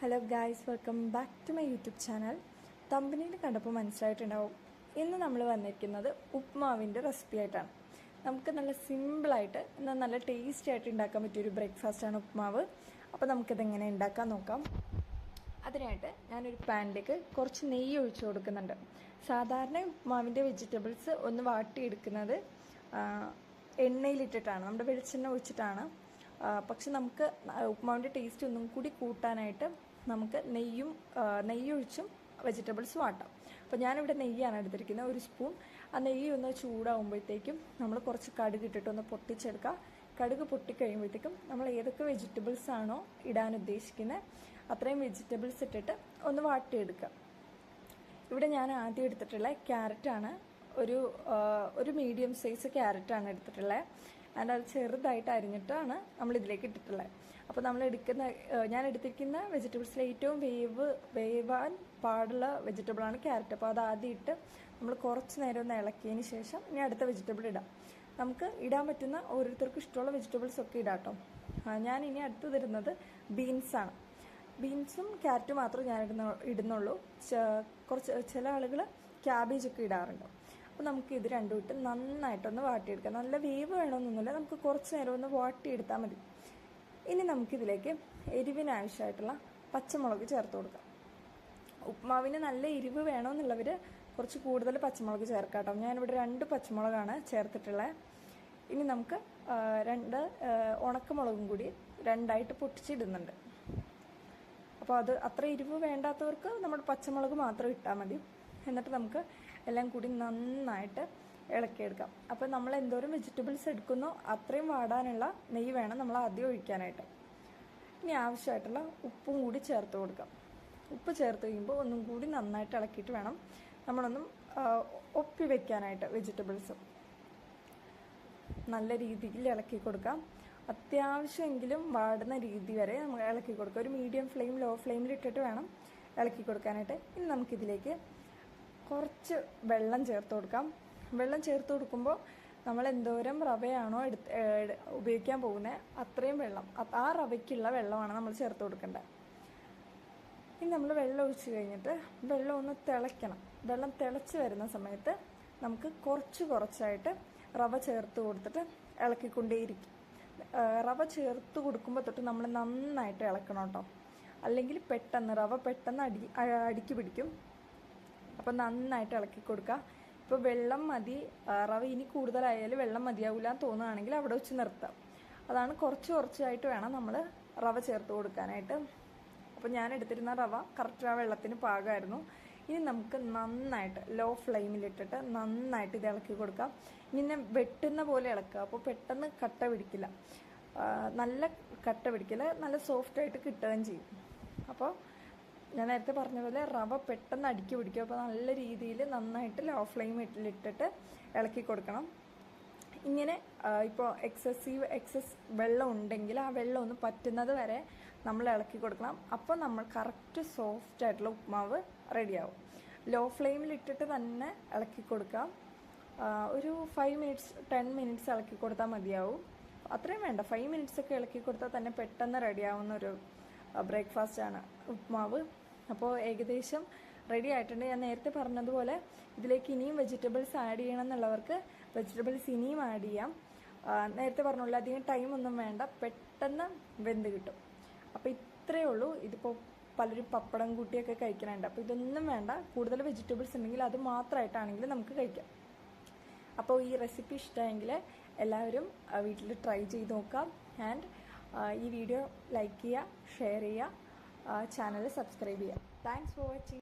Hello guys welcome back to my YouTube channel തമ്പനിയിൽ കണ്ടപ്പോൾ മനസ്സിലായിട്ടുണ്ടാവും. ഇന്ന് നമ്മൾ വന്നിരിക്കുന്നത് ഉപ്മാവിന്റെ റെസിപ്പി ആയിട്ടാണ്. നമുക്ക് നല്ല സിമ്പിളായിട്ട് എന്നാൽ നല്ല ടേസ്റ്റി ആയിട്ട് ഉണ്ടാക്കാൻ പറ്റിയൊരു ബ്രേക്ക്ഫാസ്റ്റാണ് ഉപ്മാവ്. അപ്പോൾ നമുക്കിതെങ്ങനെ ഉണ്ടാക്കാൻ നോക്കാം. അതിനായിട്ട് ഞാനൊരു പാനിലേക്ക് കുറച്ച് നെയ്യ് ഒഴിച്ചു കൊടുക്കുന്നുണ്ട്. സാധാരണ ഉപ്മാവിന്റെ വെജിറ്റബിൾസ് ഒന്ന് വാട്ടിയെടുക്കുന്നത് എണ്ണയിലിട്ടിട്ടാണ്. നമ്മുടെ വെളിച്ചെണ്ണ ഒഴിച്ചിട്ടാണ്. പക്ഷെ നമുക്ക് ഉപ്മാവിന്റെ ടേസ്റ്റ് ഒന്നും കൂടി കൂട്ടാനായിട്ട് നമുക്ക് നെയ്യും നെയ്യൊഴിച്ചും വെജിറ്റബിൾസ് വാട്ടാം. അപ്പോൾ ഞാനിവിടെ നെയ്യാണ് എടുത്തിരിക്കുന്നത് ഒരു സ്പൂൺ ആ നെയ്യ് ഒന്ന് ചൂടാകുമ്പോഴത്തേക്കും നമ്മൾ കുറച്ച് കടുക് ഇട്ടിട്ട് ഒന്ന് പൊട്ടിച്ചെടുക്കുക കടുക് പൊട്ടിക്കഴിയുമ്പോഴത്തേക്കും നമ്മൾ ഏതൊക്കെ വെജിറ്റബിൾസ് ആണോ ഇടാൻ ഉദ്ദേശിക്കുന്നത് അത്രയും വെജിറ്റബിൾസ് ഇട്ടിട്ട് ഒന്ന് വാട്ടിയെടുക്കുക ഇവിടെ ഞാൻ ആദ്യം എടുത്തിട്ടുള്ള ക്യാരറ്റാണ് ഒരു ഒരു മീഡിയം സൈസ് ക്യാരറ്റാണ് എടുത്തിട്ടുള്ളത് ആൻഡ് അത് ചെറുതായിട്ട് അരിഞ്ഞിട്ടാണ് നമ്മൾ ഇതിലേക്ക് ഇട്ടിട്ടുള്ളത് അപ്പോൾ നമ്മൾ എടുക്കുന്ന ഞാൻ എടുത്തിരിക്കുന്ന വെജിറ്റബിൾസിലെ ഏറ്റവും വേവ് വേവാൻ പാടുള്ള വെജിറ്റബിളാണ് ക്യാരറ്റ്. അപ്പോൾ അത് ആദ്യം ഇട്ട് നമ്മൾ കുറച്ച് നേരം ഒന്ന് ഇളക്കിയതിന് ശേഷം ഇനി അടുത്ത വെജിറ്റബിൾ ഇടാം. നമുക്ക് ഇടാൻ പറ്റുന്ന ഓരോരുത്തർക്കും ഇഷ്ടമുള്ള വെജിറ്റബിൾസ് ഒക്കെ ഇടാം കേട്ടോ. ഞാൻ ഇനി അടുത്ത് തരുന്നത് ബീൻസാണ് ബീൻസും ക്യാരറ്റും മാത്രമേ ഞാൻ ഇടുന്ന ഇടുന്നുള്ളൂ. കുറച്ച് ചില ആളുകൾ ക്യാബേജ് ഒക്കെ ഇടാറുണ്ട്. അപ്പോൾ നമുക്ക് ഇത് രണ്ടും ഇട്ട് നന്നായിട്ടൊന്ന് വാട്ടിയെടുക്കാം. നല്ല വേവ് വേണമെന്നൊന്നുമില്ല നമുക്ക് കുറച്ച് നേരം ഒന്ന് വാട്ടിയെടുത്താൽ മതി. ഇനി നമുക്കിതിലേക്ക് എരിവിനാവശ്യമായിട്ടുള്ള പച്ചമുളക് ചേർത്ത് കൊടുക്കാം. ഉപ്മാവിന് നല്ല എരിവ് വേണമെന്നുള്ളവർ കുറച്ച് കൂടുതൽ പച്ചമുളക് ചേർക്കാം കേട്ടോ. ഞാനിവിടെ രണ്ട് പച്ചമുളകാണ് ചേർത്തിട്ടുള്ളത്. ഇനി നമുക്ക് രണ്ട് ഉണക്കമുളകും കൂടി രണ്ടായിട്ട് പൊട്ടിച്ചിടുന്നുണ്ട്. അപ്പോൾ അത് അത്ര എരിവ് വേണ്ടാത്തവർക്ക് നമ്മുടെ പച്ചമുളക് മാത്രം ഇട്ടാൽ മതി. എന്നിട്ട് നമുക്ക് എല്ലാം കൂടി നന്നായിട്ട് ഇളക്കിയെടുക്കാം. അപ്പോൾ നമ്മൾ എന്തോരം വെജിറ്റബിൾസ് എടുക്കുന്നോ അത്രയും വാടാനുള്ള നെയ്യ് വേണം നമ്മൾ ആദ്യം ഒഴിക്കാനായിട്ട്. ഇനി ആവശ്യമായിട്ടുള്ള ഉപ്പും കൂടി ചേർത്ത് കൊടുക്കാം. ഉപ്പ് ചേർത്ത് കഴിയുമ്പോൾ ഒന്നും കൂടി നന്നായിട്ട് ഇളക്കിയിട്ട് വേണം നമ്മളൊന്നും ഒപ്പി വെക്കാനായിട്ട് വെജിറ്റബിൾസ് നല്ല രീതിയിൽ ഇളക്കി കൊടുക്കാം. അത്യാവശ്യമെങ്കിലും വാടുന്ന രീതി വരെ നമ്മൾ ഇളക്കി കൊടുക്കാം. ഒരു മീഡിയം ഫ്ലെയിം ലോ ഫ്ലെയിമിൽ ഇട്ടിട്ട് വേണം ഇളക്കി കൊടുക്കാനായിട്ട്. ഇനി നമുക്കിതിലേക്ക് കുറച്ച് വെള്ളം ചേർത്ത് കൊടുക്കാം. വെള്ളം ചേർത്ത് കൊടുക്കുമ്പോൾ നമ്മൾ എന്തോരം റവയാണോ എടുത്ത് ഉപയോഗിക്കാൻ പോകുന്നത് അത്രയും വെള്ളം. ആ റവയ്ക്കുള്ള വെള്ളമാണ് നമ്മൾ ചേർത്ത് കൊടുക്കേണ്ടത്. ഇനി നമ്മൾ വെള്ളം ഒഴിച്ച് കഴിഞ്ഞിട്ട് വെള്ളം ഒന്ന് തിളയ്ക്കണം. വെള്ളം തിളച്ച് വരുന്ന സമയത്ത് നമുക്ക് കുറച്ച് കുറച്ചായിട്ട് റവ ചേർത്ത് കൊടുത്തിട്ട് ഇളക്കിക്കൊണ്ടേയിരിക്കും. റവ ചേർത്ത് കൊടുക്കുമ്പോൾ തൊട്ട് നമ്മൾ നന്നായിട്ട് ഇളക്കണം കേട്ടോ. അല്ലെങ്കിൽ പെട്ടെന്ന് റവ പെട്ടെന്ന് അടി അടിക്ക് പിടിക്കും. അപ്പം നന്നായിട്ട് ഇളക്കി കൊടുക്കുക ഇപ്പോൾ വെള്ളം മതി. റവ ഇനി കൂടുതലായാലും വെള്ളം മതിയാവില്ല എന്ന് തോന്നുകയാണെങ്കിൽ അവിടെ വെച്ച് നിർത്താം. അതാണ് കുറച്ച് കുറച്ചായിട്ട് വേണം നമ്മൾ റവ ചേർത്ത് കൊടുക്കാനായിട്ട്. അപ്പോൾ ഞാൻ എടുത്തിരുന്ന റവ കറക്റ്റ് ആ വെള്ളത്തിന് പാകമായിരുന്നു ഇനി നമുക്ക് നന്നായിട്ട് ലോ ഫ്ലെയിമിലിട്ടിട്ട് നന്നായിട്ട് ഇത് ഇളക്കി കൊടുക്കാം. ഇങ്ങനെ വെട്ടുന്ന പോലെ ഇളക്കുക. അപ്പോൾ പെട്ടെന്ന് കട്ട പിടിക്കില്ല. നല്ല കട്ട പിടിക്കില്ല. നല്ല സോഫ്റ്റ് ആയിട്ട് കിട്ടുകയും ചെയ്യും. അപ്പോൾ ഞാൻ നേരത്തെ പറഞ്ഞ പോലെ റവ പെട്ടെന്ന് അടുക്കി പിടിക്കും. അപ്പോൾ നല്ല രീതിയിൽ നന്നായിട്ട് ലോ ഫ്ലെയിമിലിട്ടിട്ട് ഇളക്കി കൊടുക്കണം. ഇങ്ങനെ ഇപ്പോൾ എക്സസീവ് എക്സസ് വെള്ളം ഉണ്ടെങ്കിൽ ആ വെള്ളം ഒന്ന് പറ്റുന്നത് വരെ നമ്മൾ ഇളക്കി കൊടുക്കണം. അപ്പോൾ നമ്മൾ കറക്റ്റ് സോഫ്റ്റ് ആയിട്ടുള്ള ഉപ്മാവ് റെഡിയാവും ലോ ഫ്ലെയിമിൽ ഇട്ടിട്ട് തന്നെ ഇളക്കി കൊടുക്കാം. ഒരു ഫൈവ് മിനിറ്റ്സ് ടെൻ മിനിറ്റ്സ് ഇളക്കി കൊടുത്താൽ മതിയാവും. അത്രയും വേണ്ട. ഫൈവ് മിനിറ്റ്സ് ഒക്കെ ഇളക്കി കൊടുത്താൽ തന്നെ പെട്ടെന്ന് റെഡിയാവുന്ന ഒരു ബ്രേക്ക്ഫാസ്റ്റ് ആണ് ഉപ്മാവ്. അപ്പോൾ ഏകദേശം റെഡി ആയിട്ടുണ്ട്. ഞാൻ നേരത്തെ പറഞ്ഞതുപോലെ ഇതിലേക്ക് ഇനിയും വെജിറ്റബിൾസ് ആഡ് ചെയ്യണം എന്നുള്ളവർക്ക് വെജിറ്റബിൾസ് ഇനിയും ആഡ് ചെയ്യാം. നേരത്തെ പറഞ്ഞുള്ള അധികം ടൈം ഒന്നും വേണ്ട. പെട്ടെന്ന് വെന്ത് കിട്ടും. അപ്പോൾ ഇത്രയേ ഉള്ളൂ. ഇതിപ്പോൾ പലരും പപ്പടം കൂട്ടിയൊക്കെ കഴിക്കണുണ്ട്. അപ്പോൾ ഇതൊന്നും വേണ്ട. കൂടുതൽ വെജിറ്റബിൾസ് ഉണ്ടെങ്കിൽ അത് മാത്രമായിട്ടാണെങ്കിൽ നമുക്ക് കഴിക്കാം. അപ്പോൾ ഈ റെസിപ്പി ഇഷ്ടമായെങ്കിൽ എല്ലാവരും വീട്ടിൽ ട്രൈ ചെയ്ത് നോക്കാം. ആൻഡ് ഈ വീഡിയോ ലൈക്ക് ചെയ്യുക ഷെയർ ചെയ്യുക ചാനൽ സബ്സ്ക്രൈബ് ചെയ്യുക. Thanks for watching